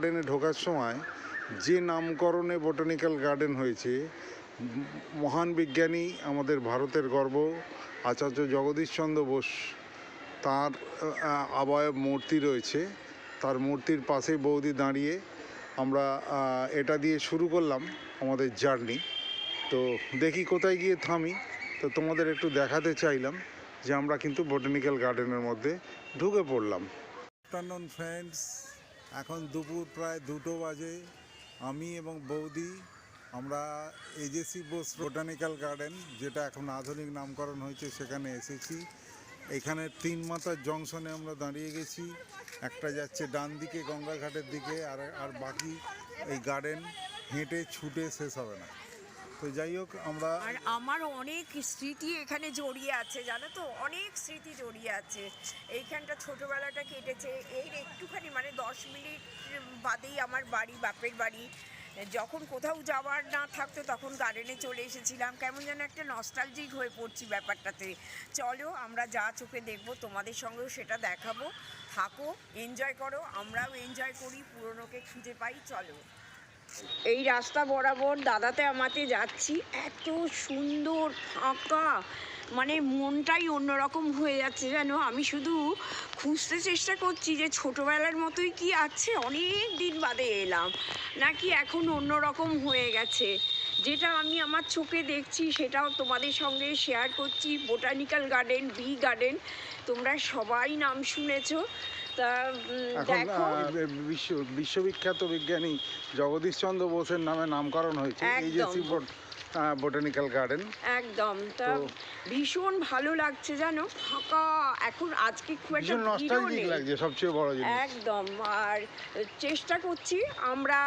গার্ডেনে ঢোকার সময় যে নামকরণে বোটানিক্যাল গার্ডেন হয়েছে মহান বিজ্ঞানী আমাদের ভারতের গর্ব আচার্য জগদীশচন্দ্র বোস তার আহ, অবয়ব মূর্তি রয়েছে। তার মূর্তির পাশে বৌদি দাঁড়িয়ে আমরা এটা দিয়ে শুরু করলাম আমাদের জার্নি। তো দেখি কোথায় গিয়ে থামি। তো তোমাদের একটু দেখাতে চাইলাম যে আমরা কিন্তু বোটানিক্যাল গার্ডেনের মধ্যে ঢুকে পড়লাম। ফ্রেন্ডস এখন দুপুর প্রায় দুটো বাজে। আমি এবং বৌদি, আমরা এজেসি বোস বোটানিক্যাল গার্ডেন যেটা এখন আধুনিক নামকরণ হয়েছে, সেখানে এসেছি। এখানে তিন মাথার জংশনে আমরা দাঁড়িয়ে গেছি। একটা যাচ্ছে ডান দিকে, গঙ্গাঘাটের দিকে, আর আর বাকি এই গার্ডেন হেঁটে ছুটে শেষ হবে না। তো যাই হোক, আমরা আর আমার অনেক স্মৃতি এখানে জড়িয়ে আছে, জানো তো? অনেক স্মৃতি জড়িয়ে আছে। এইখানটা ছোটবেলাটা কেটেছে। এই একটুখানি মানে দশ মিনিট বাদেই আমার বাড়ি, বাপের বাড়ি। যখন কোথাও যাওয়ার না থাকতো তখন গার্ডেনে চলে এসেছিলাম। কেমন যেন একটা নস্টালজিক হয়ে পড়ছি ব্যাপারটাতে। চলো, আমরা যা চোখে দেখব, তোমাদের সঙ্গেও সেটা দেখাবো। থাকো এনজয় করো, আমরাও এনজয় করি, পুরনোকে খুঁজে পাই, চলো। এই রাস্তা বরাবর দাদাতে আমাতে যাচ্ছি। এত সুন্দর, ফাঁকা। মানে মনটাই অন্যরকম হয়ে যাচ্ছে জানো? আমি শুধু খুঁজতে চেষ্টা করছি যে ছোটোবেলার মতোই কি আছে? অনেক দিন বাদে এলাম। নাকি এখন অন্যরকম হয়ে গেছে। যেটা আমি আমার চোখে দেখছি, সেটাও তোমাদের সঙ্গে শেয়ার করছি। বোটানিক্যাল গার্ডেন বি গার্ডেন তোমরা সবাই নাম শুনেছো। এখন বিশ্ব বিশ্ববিখ্যাত বিজ্ঞানী জগদীশ চন্দ্র বোসের নামে নামকরণ হয়েছে এই এজেসি বোটানিক্যাল গার্ডেন একদম তা ভীষণ ভালো লাগছে জানো? ফাঁকা এখন আজকে খুব একটা নস্টালজিক লাগছে সবচেয়ে বড় জিনিস। একদম আর চেষ্টা করছি আমরা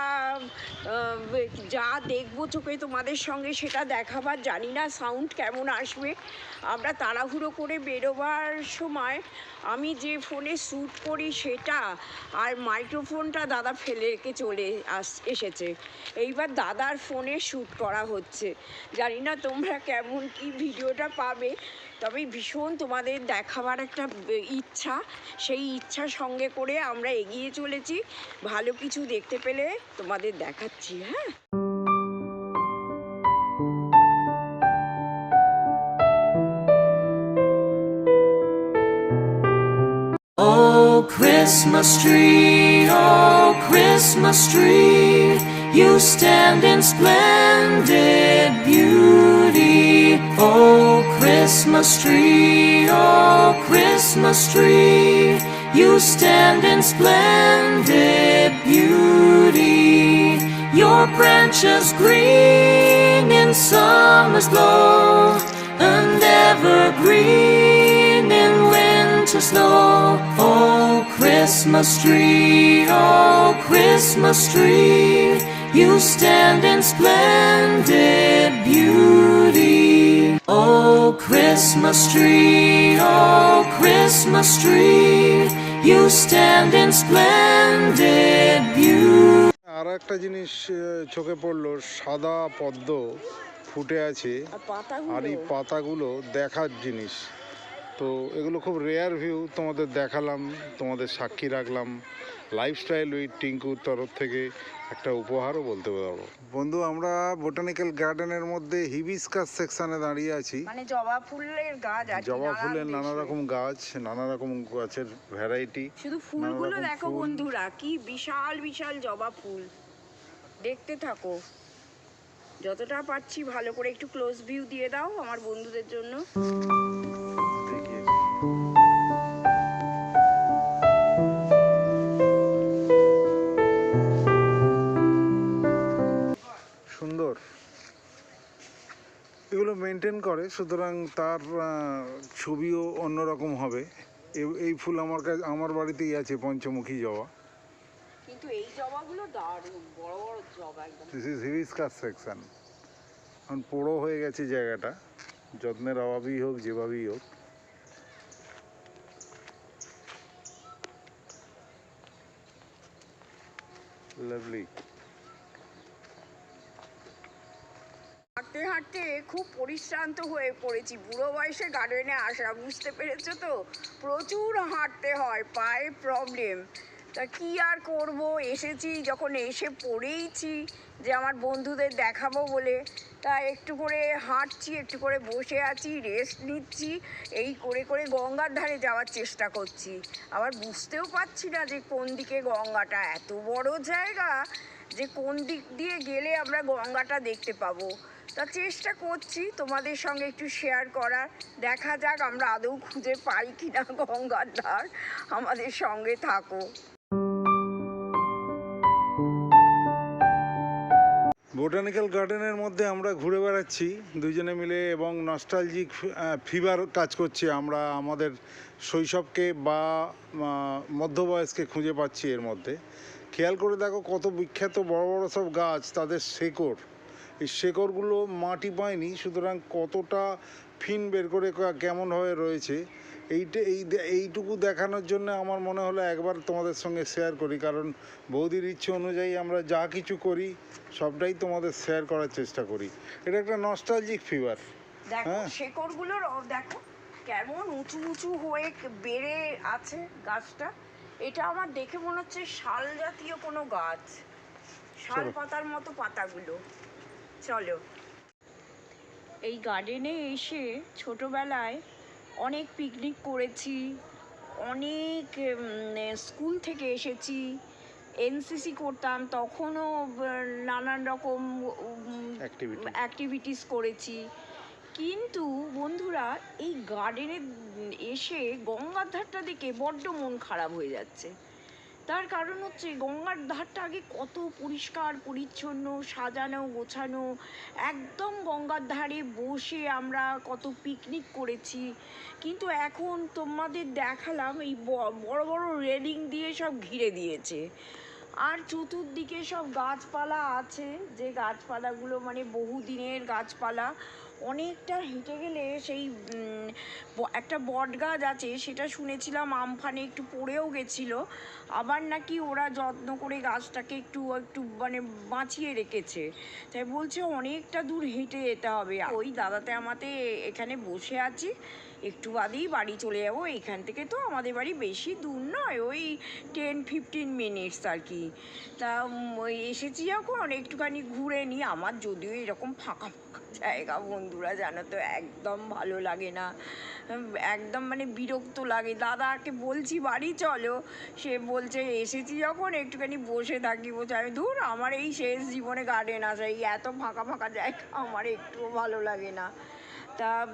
যা দেখব চোখে তোমাদের সঙ্গে সেটা দেখাবার জানি না সাউন্ড কেমন আসবে। আমরা তাড়াহুড়ো করে বেরোবার সময় আমি যে ফোনে শ্যুট করি সেটা আর মাইক্রোফোনটা দাদা ফেলে রেখে চলে আস এসেছে। এইবার দাদার ফোনে শ্যুট করা হচ্ছে। জানি না তোমরা কেমন কি ভিডিওটা পাবে তবে ভীষণ তোমাদের দেখাবার একটা ইচ্ছা। সেই ইচ্ছা সঙ্গে করে আমরা এগিয়ে চলেছি। ভালো কিছু দেখতে পেলে তোমাদের দেখাচ্ছি হ্যাঁ? Oh, Christmas tree, oh, Christmas tree, you stand in splendid beauty. Oh, Christmas tree, oh, Christmas tree, you stand in splendid beauty. Your branches green in summer's glow, and evergreen in winter snow. Oh, Christmas tree, oh, Christmas tree, you stand in splendid beauty. Oh, Christmas tree, oh, Christmas tree, you stand in splendid beauty. আর একটা জিনিস চোখে পড়ল সাদা পদ্ম ফুটে আছে আর এই পাতাগুলো দেখার জিনিস তো এগুলো খুব রেয়ার ভিউ তোমাদের দেখালাম তোমাদের সাক্ষী রাখলাম। লাইফস্টাইল উইথ টিঙ্কুর তরফ থেকে একটা উপহারও বলতে পারব। বন্ধু আমরা বোটানিক্যাল গার্ডেনের মধ্যে হিবিস্কাস সেকশনে দাঁড়িয়ে আছি। মানে জবা ফুলের গাছ আছে জবা নানা ফুলের নানা রকম গাছ নানা রকম গাছের ভ্যারাইটি শুধু ফুলগুলো দেখো বন্ধুরা কি বিশাল বিশাল জবা ফুল। দেখতে থাকো। যতটা পারছি ভালো করে একটু ক্লোজ ভিউ দিয়ে দাও আমার বন্ধুদের জন্য। মেনটেন করে সুতরাং তার ছবিও অন্যরকম হবে। এই ফুল আমার কাছে আমার বাড়িতেই আছে পঞ্চমুখী জবা। কিন্তু এই জবাগুলো দারুণ বড় বড় জবা একদম। দিস ইজ হিবিস্কাস সেকশন এখন পোড়ো হয়ে গেছে জায়গাটা। যত্নের অভাবই হোক যেভাবেই হোক। লাভলি হাঁটতে হাঁটতে খুব পরিশ্রান্ত হয়ে পড়েছি। বুড়ো বয়সে গার্ডেনে আসা, বুঝতে পেরেছ তো? প্রচুর হাঁটতে হয়, পায়ে প্রবলেম তা কি আর করব? এসেছি, যখন এসে পড়েইছি যে আমার বন্ধুদের দেখাবো বলে। তা একটু করে হাঁটছি, একটু করে বসে আছি রেস্ট নিচ্ছি, এই করে করে গঙ্গার ধারে যাওয়ার চেষ্টা করছি। আবার বুঝতেও পারছি না যে কোন দিকে গঙ্গাটা এত বড় জায়গা যে কোন দিক দিয়ে গেলে আমরা গঙ্গাটা দেখতে পাবো। তা চেষ্টা করছি তোমাদের সঙ্গে একটু শেয়ার করার। দেখা যাক আমরা আদৌ খুঁজে পাই কিনা গঙ্গার ধার। আমাদের সঙ্গে থাকো। বোটানিক্যাল গার্ডেনের মধ্যে আমরা ঘুরে বেড়াচ্ছি দুজনে মিলে, এবং নস্টালজিক ফিভার কাজ করছি আমরা, আমাদের শৈশবকে বা মধ্যবয়সকে খুঁজে পাচ্ছি এর মধ্যে। খেয়াল করে দেখো কত বিখ্যাত বড় বড় সব গাছ, তাদের শেকড়। এই শেকড়গুলো মাটি পায়নি সুতরাং কতটা ফিন বের করে কা- কেমনভাবে রয়েছে এইটা এই এইটুকু দেখানোর জন্য আমার মনে হলো একবার তোমাদের সঙ্গে শেয়ার করি কারণ বৌদির ইচ্ছে অনুযায়ী আমরা যা কিছু করি সবটাই তোমাদের শেয়ার করার চেষ্টা করি। এটা একটা নস্টালজিক ফিভার দেখো হ্যাঁ। শেকড়গুলোর দেখো কেমন উঁচু উঁচু হয়ে বেড়ে আছে গাছটা। এটা আমার দেখে মনে হচ্ছে শাল জাতীয় কোনো গাছ শাল পাতার মতো পাতাগুলো। চলো। এই গার্ডেনে এসে ছোটবেলায় অনেক পিকনিক করেছি অনেক স্কুল থেকে এসেছি এনসিসি করতাম তখনও নানান রকম অ্যাক্টিভিটিস করেছি। কিন্তু বন্ধুরা এই গার্ডেনে এসে গঙ্গার ধারটা দেখে বড্ড মন খারাপ হয়ে যাচ্ছে। তার কারণ হচ্ছে গঙ্গার ধারটা আগে কত পরিষ্কার, পরিচ্ছন্ন, সাজানো, গোছানো। একদম গঙ্গার ধারে বসে আমরা কত পিকনিক করেছি। কিন্তু এখন তোমাদের দেখালাম এই বড় বড় রেলিং দিয়ে সব ঘিরে দিয়েছে। আর চতুর্দিকে সব গাছপালা আছে। যে গাছপালাগুলো মানে বহুদিনের গাছপালা অনেকটা হেঁটে গেলে সেই একটা বট গাছ আছে, সেটা শুনেছিলাম আমফানে একটু পড়েও গেছিল। আবার নাকি ওরা যত্ন করে গাছটাকে একটু একটু মানে বাঁচিয়ে রেখেছে। তাই বলছে অনেকটা দূর হেঁটে যেতে হবে। ওই দাদাতে আমাতে এখানে বসে আছি। একটু বাদেই বাড়ি চলে যাব। এখান থেকে তো আমাদের বাড়ি বেশি দূর নয়, ওই টেন ফিফটিন মিনিটস আর কি। তা এসেছি যখন, একটুখানি ঘুরে নিই আমার যদিও এরকম ফাঁকা ফাঁকা জায়গা, বন্ধুরা, জানো তো, একদম ভালো লাগে না। একদম মানে বিরক্ত লাগে। দাদাকে বলছি, বাড়ি চলো। সে বলছে, এসেছি যখন, একটুখানি বসে থাকি। বলছে, আমি, ধুর, আমার এই শেষ জীবনে গার্ডেন আসা এই এত ফাঁকা ফাঁকা জায়গা, আমার একটুও ভালো লাগে না। তা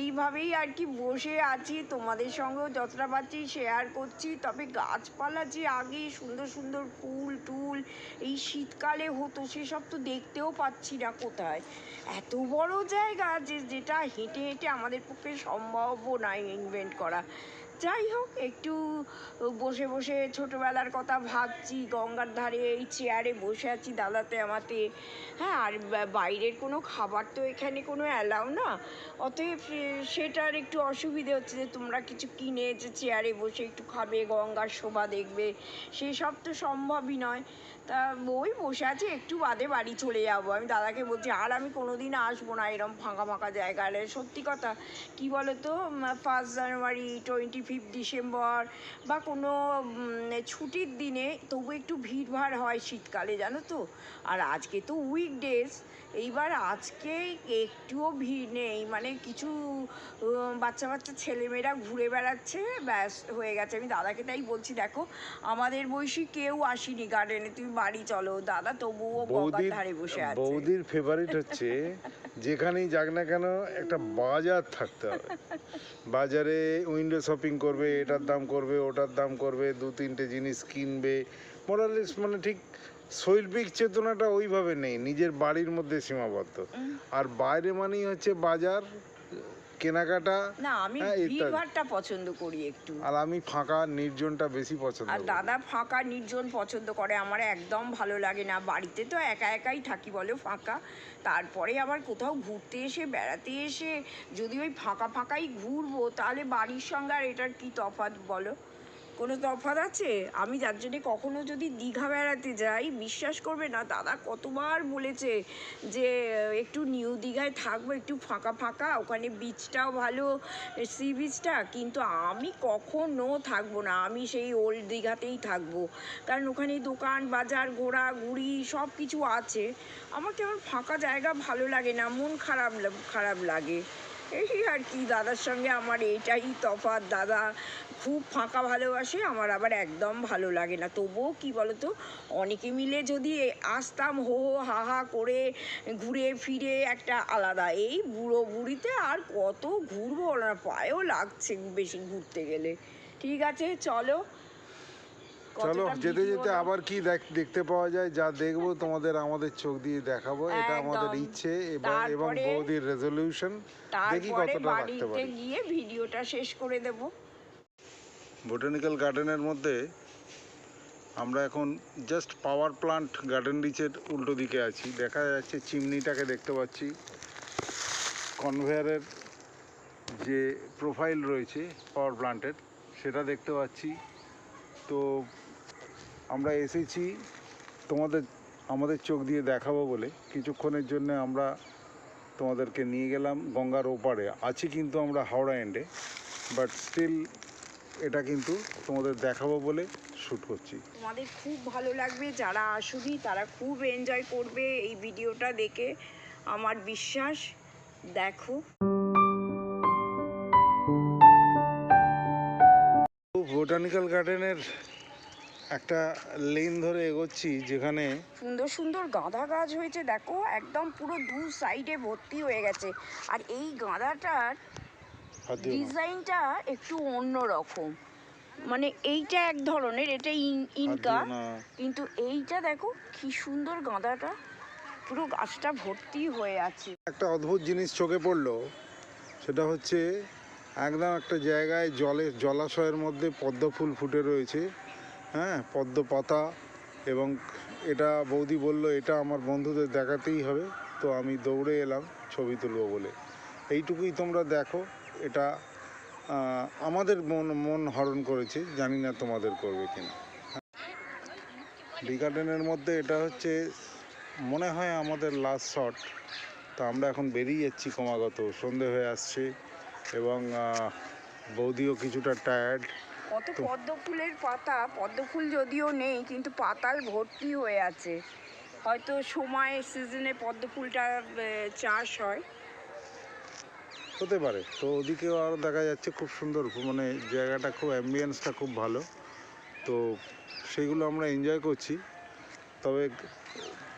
এইভাবেই আর কি বসে আছি। তোমাদের সঙ্গেও যতটা পারছি শেয়ার করছি। তবে গাছপালা যে আগে সুন্দর সুন্দর ফুল, টুল এই শীতকালে হতো, সেসব তো দেখতেও পাচ্ছি না কোথায়। এত বড় জায়গা যে, যেটা হেঁটে হেঁটে আমাদের পক্ষে সম্ভব নয় ইনভেন্ট করা। যাই হোক, একটু বসে বসে ছোটোবেলার কথা ভাবছি, গঙ্গার ধারে এই চেয়ারে বসে আছি, দাদাতে আমাতে। হ্যাঁ আর বাইরের কোনো খাবার তো এখানে কোনো অ্যালাউ না। অতএব সেটার একটু অসুবিধে হচ্ছে যে, তোমরা কিছু কিনে যে চেয়ারে বসে একটু খাবে, গঙ্গার শোভা দেখবে। সেসব তো সম্ভবই নয়। তা ওই বসে আছি, একটু বাদে বাড়ি চলে যাব। আমি দাদাকে বলছি, আর আমি কোনোদিন আসব না এরম ফাঁকা ফাঁকা জায়গায়। সত্যি কথা, কি বলো তো first January twenty fifth December বা কোনো ছুটির দিনে তবু একটু ভিড়ভাড় হয় শীতকালে, জানো তো? আর আজকে তো উইকডেজ এইবার আজকে একটুও ভিড় নেই। মানে কিছু বাচ্চা বাচ্চা ছেলেমেয়েরা ঘুরে বেড়াচ্ছে, ব্যাস, হয়ে গেছে। আমি দাদাকে তাই বলছি, দেখো, আমাদের বয়সী কেউ আসেনি গার্ডেনে তুমি বাড়ি চলো। দাদা তবুও গঙ্গার বৌদির ধারে বসে আছে। বৌদির ফেভারিট হচ্ছে যেখানেই যাক না কেন একটা বাজার থাকতে হবে। বাজারে উইন্ডো শপিং করবে এটার দাম করবে ওটার দাম করবে দু তিনটে জিনিস কিনবে। মোরালেস মানে ঠিক শৈল্পিক চেতনাটা ওইভাবে নেই নিজের বাড়ির মধ্যে সীমাবদ্ধ। আর বাইরে মানেই হচ্ছে বাজার কেনাকাটা না আমি হ্যাঁ। ভিড়ভাড়টা পছন্দ করি একটু। আর আমি ফাঁকা নির্জনটা বেশি পছন্দ আর দাদা ফাঁকা নির্জন পছন্দ করে আমার একদম ভালো লাগে না। বাড়িতে তো একা একাই থাকি বলো ফাঁকা। তারপরে আবার কোথাও ঘুরতে এসে বেড়াতে এসে যদি ওই ফাঁকা ফাঁকাই ঘুরবো তাহলে বাড়ির সঙ্গে আর এটার কি তফাৎ বলো? কোনো তফাৎ আছে? আমি যার জন্যে কখনো যদি দীঘা বেড়াতে যাই, বিশ্বাস করবে না, দাদা কতবার বলেছে যে, একটু নিউ দীঘায় থাকব, একটু ফাঁকা ফাঁকা, ওখানে বিচটাও ভালো সি বিচটা কিন্তু আমি কখনো থাকব না, আমি সেই ওল্ড দীঘাতেই থাকব। কারণ ওখানে দোকান, বাজার, ঘোরা, ঘুরি সব কিছু আছে। আমার কেমন ফাঁকা জায়গা ভালো লাগে না, মন খারাপ খারাপ লাগে। এই আর কি, দাদার সঙ্গে আমার এইটাই তফাৎ। দাদা খুব ফাঁকা ভালোবাসে, আমার আবার একদম ভালো লাগে না। তবুও কি বলতো, অনেকে মিলে যদি আসতাম হো হো হা হা করে ঘুরে ফিরে একটা আলাদা। এই বুড়ো বুড়িতে আর কত ঘুরবো না পায়েও লাগছে বেশি ঘুরতে গেলে। ঠিক আছে, চলো। চলো যেতে যেতে আবার কি দেখ- দেখতে পাওয়া যায় যা দেখব তোমাদের আমাদের চোখ দিয়ে দেখাবো এটা আমাদের ইচ্ছে এবং এবং বৌদির রেজলিউশন দেখি কতটা রাখতে পারি। গিয়ে ভিডিওটা শেষ করে দেব। বোটানিক্যাল গার্ডেনের মধ্যে আমরা এখন জাস্ট পাওয়ার প্লান্ট গার্ডেন রিচের উল্টো দিকে আছি। দেখা যাচ্ছে চিমনিটাকে দেখতে পাচ্ছি। কনভেয়ারের যে প্রোফাইল রয়েছে পাওয়ার প্লান্টের সেটা দেখতে পাচ্ছি। তো আমরা এসেছি তোমাদের আমাদের চোখ দিয়ে দেখাবো বলে। কিছুক্ষণের জন্য আমরা তোমাদেরকে নিয়ে গেলাম গঙ্গার ওপারে। আছি কিন্তু আমরা হাওড়া এন্ডে বাট স্টিল এটা কিন্তু তোমাদের দেখাবো বলে শ্যুট করছি। তোমাদের খুব ভালো লাগবে যারা আসুনি তারা খুব এনজয় করবে এই ভিডিওটা দেখে। আমার বিশ্বাস দেখো। বোটানিক্যাল গার্ডেনের একটা লেন ধরে এগোচ্ছি যেখানে সুন্দর সুন্দর গাঁদা গাছ হয়েছে দেখো একদম পুরো দু সাইডে ভর্তি হয়ে গেছে। আর এই গাঁদাটার ডিজাইনটা একটু অন্য রকম মানে এইটা এক ধরনের এটা ইনকা। কিন্তু এইটা দেখো কি সুন্দর গাঁদাটা। পুরো গাছটা ভর্তি হয়ে আছে। একটা অদ্ভুত জিনিস চোখে পড়ল সেটা হচ্ছে একদম একটা জায়গায় জলে জলাশয়ের মধ্যে পদ্ম ফুল ফুটে রয়েছে। হ্যাঁ পদ্ম পাতা এবং এটা বৌদি বলল, এটা আমার বন্ধুদের দেখাতেই হবে। তো আমি দৌড়ে এলাম ছবি তুলবো বলে। এইটুকুই তোমরা দেখো, এটা আমাদের মন মন হরণ করেছে, জানি না তোমাদের করবে কিনা। গার্ডেনের মধ্যে এটা হচ্ছে, মনে হয় আমাদের লাস্ট শট তো আমরা এখন বেরিয়ে যাচ্ছি ক্রমাগত, সন্ধে হয়ে আসছে এবং বৌদিও কিছুটা টায়ার্ড কত পদ্ম ফুলের পাতা পদ্ম ফুল যদিও নেই কিন্তু পাতাল ভর্তি হয়ে আছে। হয়তো সময় সিজনে পদ্ম ফুলটা চাষ হয়। হতে পারে। তো ওদিকেও আরও দেখা যাচ্ছে খুব সুন্দর মানে জায়গাটা খুব অ্যাম্বিয়েন্সটা খুব ভালো। তো সেগুলো আমরা এনজয় করছি। তবে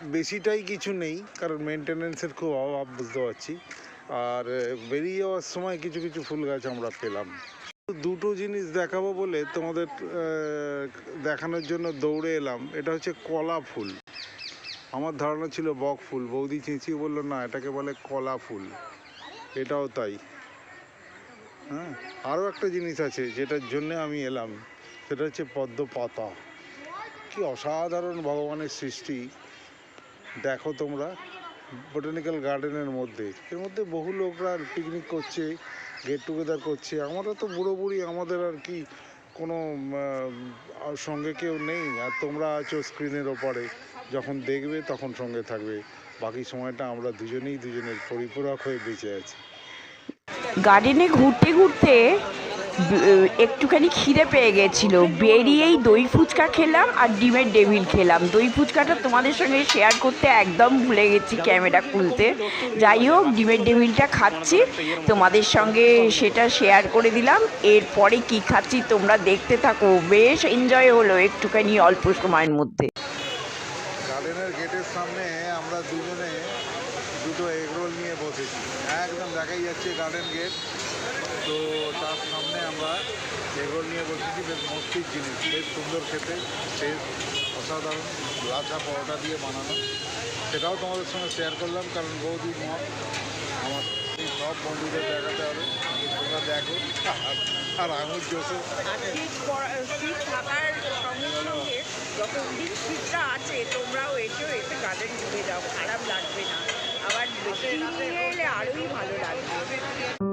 বেশিটাই কিছু নেই কারণ মেনটেনেন্সের খুব অভাব বুঝতে পারছি। আর বেরিয়ে যাওয়ার সময় কিছু কিছু ফুল গাছ আমরা পেলাম। দুটো জিনিস দেখাবো বলে তোমাদের দেখানোর জন্য দৌড়ে এলাম। এটা হচ্ছে কলা ফুল। আমার ধারণা ছিল বক ফুল। বৌদি চেঁচিয়ে বলল, না, এটাকে বলে কলা ফুল। এটাও তাই। হ্যাঁ আরও একটা জিনিস আছে যেটার জন্য আমি এলাম। সেটা হচ্ছে পদ্ম পাতা। কি অসাধারণ ভগবানের সৃষ্টি। দেখো তোমরা। বোটানিক্যাল গার্ডেনের মধ্যে। এর মধ্যে বহু লোকরা পিকনিক করছে গেট টুগেদার করছে। আমরা তো বুড়ো বুড়ি আমাদের আর কি কোনো সঙ্গে কেউ নেই। আর তোমরা আছো স্ক্রিনের ওপরে। যখন দেখবে তখন সঙ্গে থাকবে। বাকি সময়টা আমরা দুজনেই দুজনের পরিপূরক হয়ে বেঁচে আছি। গার্ডেনে ঘুরতে ঘুরতে একটুখানি খিদে পেয়ে গেছিল। বেরিয়েই দই ফুচকা খেলাম আর ডিমের ডেভিল খেলাম। দই ফুচকাটা তোমাদের সঙ্গে শেয়ার করতে একদম ভুলে গেছি ক্যামেরা খুলতে। যাই হোক, ডিমের ডেভিলটা খাচ্ছি। তোমাদের সঙ্গে সেটা শেয়ার করে দিলাম। এরপরে কি খাচ্ছি তোমরা দেখতে থাকো। বেশ এনজয় হলো একটুখানি অল্প সময়ের মধ্যে। দুটো এগরোল নিয়ে বসেছি। একদম দেখাই যাচ্ছে গার্ডেন গেট। তো তার সামনে আমরা এগরোল নিয়ে বসেছি বেশ মস্তির জিনিস বেশ সুন্দর খেতে বেশ অসাধারণ লাচা পরোটা দিয়ে বানানো। সেটাও তোমাদের সঙ্গে শেয়ার করলাম কারণ বৌদি মত আমার সব বন্ধুদের দেখাতে হবে। তোমরা দেখো আর- আঙুর শীত থাকার সঙ্গে সঙ্গে যখন শীতটা আছে তোমরাও এসেও এসে গার্ডেন ঘুরে যাও খারাপ লাগবে না। আবার বেশি এলে আরোই ভালো লাগবে।